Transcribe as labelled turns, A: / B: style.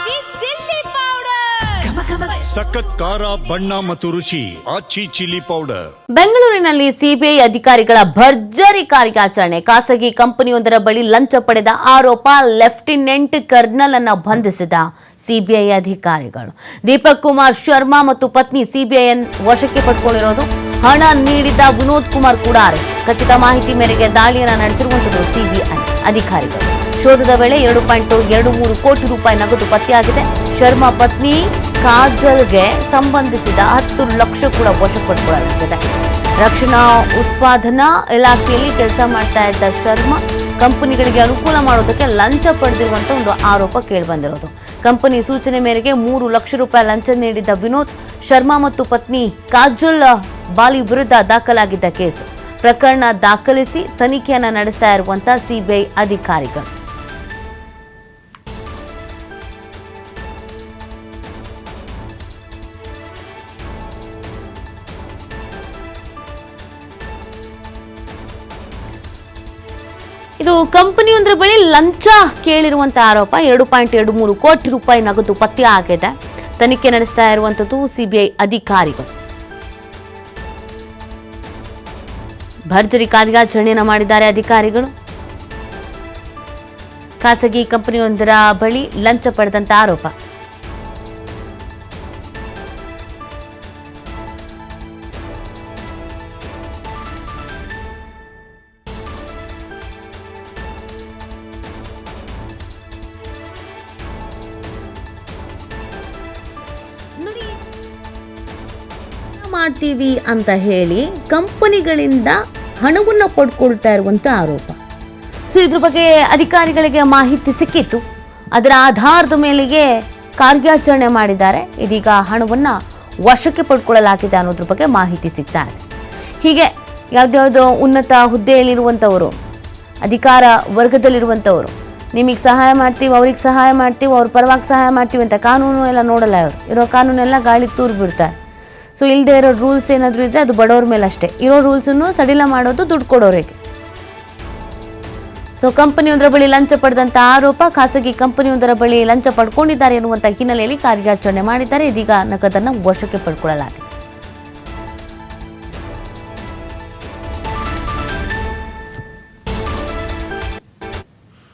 A: ಆಚಿ chilli powder.
B: ಸಖತ್ ಖಾರ ಬಣ್ಣ ಮತ್ತು ರುಚಿ ಆಚಿ ಚಿಲ್ಲಿ ಪೌಡರ್.
C: ಬೆಂಗಳೂರಿನಲ್ಲಿ ಸಿಬಿಐ ಅಧಿಕಾರಿಗಳ ಭರ್ಜರಿ ಕಾರ್ಯಾಚರಣೆ. ಖಾಸಗಿ ಕಂಪನಿಯೊಂದರ ಬಳಿ ಲಂಚ ಪಡೆದ ಆರೋಪ ಲೆಫ್ಟಿನೆಂಟ್ ಕರ್ನಲ್ ಅನ್ನ ಬಂಧಿಸಿದ ಸಿಬಿಐ ಅಧಿಕಾರಿಗಳು. ದೀಪಕ್ ಕುಮಾರ್ ಶರ್ಮಾ ಮತ್ತು ಪತ್ನಿ ಸಿಬಿಐ ವಶಕ್ಕೆ ಪಡ್ಕೊಂಡಿರೋದು ಹಣ ನೀಡಿದ ವಿನೋದ್ ಕುಮಾರ್ ಕೂಡ ಅರೆಸ್ಟ್. ಖಚಿತ ಮಾಹಿತಿ ಮೇರೆಗೆ ದಾಳಿಯನ್ನು ನಡೆಸಿರುವಂತದ್ದು ಸಿಬಿಐ ಅಧಿಕಾರಿಗಳು. ಶೋಧದ ವೇಳೆ ಎರಡು ಪಾಯಿಂಟ್ ಎರಡು ಮೂರು ಕೋಟಿ ರೂಪಾಯಿ ನಗದು ಪತ್ತೆಯಾಗಿದೆ. ಶರ್ಮಾ ಪತ್ನಿ ಕಾಜಲ್ಗೆ ಸಂಬಂಧಿಸಿದ ಹತ್ತು ಲಕ್ಷ ಕೂಡ ವಶಪಡಿಸಿಕೊಳ್ಳಲಾಗಿದೆ ರಕ್ಷಣಾ ಉತ್ಪಾದನಾ ಇಲಾಖೆಯಲ್ಲಿ ಕೆಲಸ ಮಾಡ್ತಾ ಇದ್ದ ಶರ್ಮಾ ಕಂಪನಿಗಳಿಗೆ ಅನುಕೂಲ ಮಾಡೋದಕ್ಕೆ ಲಂಚ ಪಡೆದಿರುವಂತ ಒಂದು ಆರೋಪ ಕೇಳಿಬಂದಿರೋದು. ಕಂಪನಿ ಸೂಚನೆ ಮೇರೆಗೆ ಮೂರು ಲಕ್ಷ ರೂಪಾಯಿ ಲಂಚ ನೀಡಿದ್ದ ವಿನೋದ್, ಶರ್ಮಾ ಮತ್ತು ಪತ್ನಿ ಕಾಜಲ್ ಬಾಲಿ ವಿರುದ್ಧ ದಾಖಲಾಗಿದ್ದ ಕೇಸು. ಪ್ರಕರಣ ದಾಖಲಿಸಿ ತನಿಖೆಯನ್ನು ನಡೆಸ್ತಾ ಇರುವಂತಹ ಸಿಬಿಐ ಅಧಿಕಾರಿಗಳು. ಇದು ಕಂಪನಿಯೊಂದರ ಬಳಿ ಲಂಚ ಕೇಳಿರುವಂತ ಆರೋಪ. ಎರಡು ಪಾಯಿಂಟ್ ಎರಡು ಮೂರು ಕೋಟಿ ರೂಪಾಯಿ ನಗದು ಪತ್ತೆ ಆಗಿದೆ. ತನಿಖೆ ನಡೆಸ್ತಾ ಇರುವಂತದ್ದು ಸಿಬಿಐ ಅಧಿಕಾರಿಗಳು. ಭರ್ಜರಿ ಕಾರ್ಯಾಚರಣೆಯನ್ನು ಮಾಡಿದ್ದಾರೆ ಅಧಿಕಾರಿಗಳು. ಖಾಸಗಿ ಕಂಪನಿಯೊಂದರ ಬಳಿ ಲಂಚ ಪಡೆದಂತ ಆರೋಪ. ಮಾಡ್ತೀವಿ ಅಂತ ಹೇಳಿ ಕಂಪನಿಗಳಿಂದ ಹಣವನ್ನು ಪಡ್ಕೊಳ್ತಾ ಇರುವಂಥ ಆರೋಪ. ಸೊ ಇದ್ರ ಬಗ್ಗೆ ಅಧಿಕಾರಿಗಳಿಗೆ ಮಾಹಿತಿ ಸಿಕ್ಕಿತ್ತು. ಅದರ ಆಧಾರದ ಮೇಲೆಗೆ ಕಾರ್ಯಾಚರಣೆ ಮಾಡಿದ್ದಾರೆ. ಇದೀಗ ಹಣವನ್ನು ವಶಕ್ಕೆ ಪಡ್ಕೊಳ್ಳಲಾಗಿದೆ ಅನ್ನೋದ್ರ ಬಗ್ಗೆ ಮಾಹಿತಿ ಸಿಗ್ತಾ ಇದೆ. ಹೀಗೆ ಯಾವುದ್ಯಾವುದೋ ಉನ್ನತ ಹುದ್ದೆಯಲ್ಲಿರುವಂಥವರು ಅಧಿಕಾರ ವರ್ಗದಲ್ಲಿರುವಂಥವರು ನಿಮಗೆ ಸಹಾಯ ಮಾಡ್ತೀವಿ, ಅವ್ರಿಗೆ ಸಹಾಯ ಮಾಡ್ತೀವಿ, ಅವ್ರ ಪರವಾಗಿ ಸಹಾಯ ಮಾಡ್ತೀವಿ ಅಂತ ಕಾನೂನು ಎಲ್ಲ ನೋಡಲ್ಲ ಅವರು ಇರೋ ಕಾನೂನೆಲ್ಲ ಗಾಳಿ ತೂರು ಬಿಡ್ತಾರೆ ಸೊ ಇಲ್ಲದೆ ಇರೋ ರೂಲ್ಸ್ ಏನಾದರೂ ಇದ್ದರೆ ಅದು ಬಡವ್ರ ಮೇಲೆ ಅಷ್ಟೇ. ಇರೋ ರೂಲ್ಸನ್ನು ಸಡಿಲ ಮಾಡೋದು ದುಡ್ಡು ಕೊಡೋರಿಗೆ. ಸೊ ಕಂಪನಿಯೊಂದರ ಬಳಿ ಲಂಚ ಪಡೆದಂಥ ಆರೋಪ, ಖಾಸಗಿ ಕಂಪನಿಯೊಂದರ ಬಳಿ ಲಂಚ ಪಡ್ಕೊಂಡಿದ್ದಾರೆ ಎನ್ನುವಂಥ ಹಿನ್ನೆಲೆಯಲ್ಲಿ ಕಾರ್ಯಾಚರಣೆ ಮಾಡಿದ್ದಾರೆ. ಇದೀಗ ನಗದನ್ನು ವಶಕ್ಕೆ ಪಡ್ಕೊಳ್ಳಲಾಗಿದೆ.